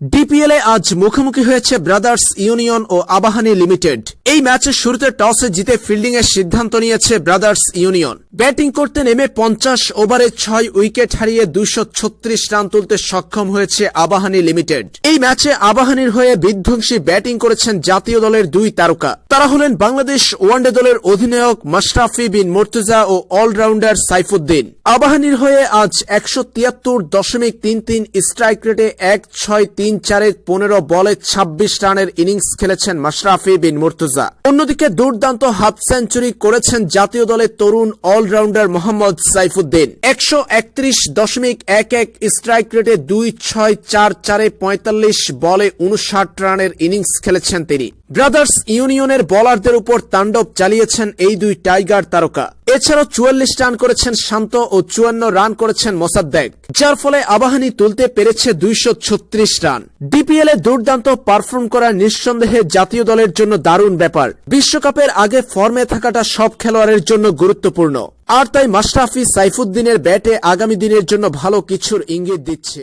ডিপিএলে আজ মুখোমুখি হয়েছে ব্রাদার্স ইউনিয়ন ও আবাহানী লিমিটেড। এই ম্যাচের শুরুতে টসে জিতে ফিল্ডিং এর সিদ্ধান্ত নিয়েছে ব্রাদার্স ইউনিয়ন। ব্যাটিং করতে নেমে পঞ্চাশ ওভারে ছয় উইকেট হারিয়ে দুশো রান তুলতে সক্ষম হয়েছে আবাহানী লিমিটেড। এই ম্যাচে আবাহানীর হয়ে বিধ্বংসী ব্যাটিং করেছেন জাতীয় দলের দুই তারকা। তারা হলেন বাংলাদেশ ওয়ানডে দলের অধিনায়ক মাশরাফি বিন মুর্তুজা ও অলরাউন্ডার সাইফুদ্দিন। আবাহানীর হয়ে আজ একশো তিয়াত্তর দশমিক তিন তিন স্ট্রাইক রেটে এক ছয় তিন চারের পনেরো বলে ২৬ রানের ইনিংস খেলেছেন মাশরাফি বিন মুর্তুজা। অন্যদিকে দুর্দান্ত হাফ সেঞ্চুরি করেছেন জাতীয় দলের তরুণ অলরাউন্ডার মোহাম্মদ সাইফুদ্দিন। একশো একত্রিশ দশমিক এক এক স্ট্রাইক রেটে দুই ছয় চার চারে পঁয়তাল্লিশ বলে উনষাট রানের ইনিংস খেলেছেন তিনি। ব্রাদার্স ইউনিয়নের বলারদের উপর তাণ্ডব চালিয়েছেন এই দুই টাইগার তারকা। এছাড়াও চুয়াল্লিশ রান করেছেন শান্ত ও চুয়ান্ন রান করেছেন মোসাদ্দেক। যার ফলে আবাহানী তুলতে পেরেছে দুইশ ছত্রিশ রান। ডিপিএল এ দুর্দান্ত পারফর্ম করা নিঃসন্দেহে জাতীয় দলের জন্য দারুণ ব্যাপার। বিশ্বকাপের আগে ফর্মে থাকাটা সব খেলোয়াড়ের জন্য গুরুত্বপূর্ণ। আর তাই মাশরাফি সাইফুদ্দিনের ব্যাটে আগামী দিনের জন্য ভালো কিছুর ইঙ্গিত দিচ্ছে।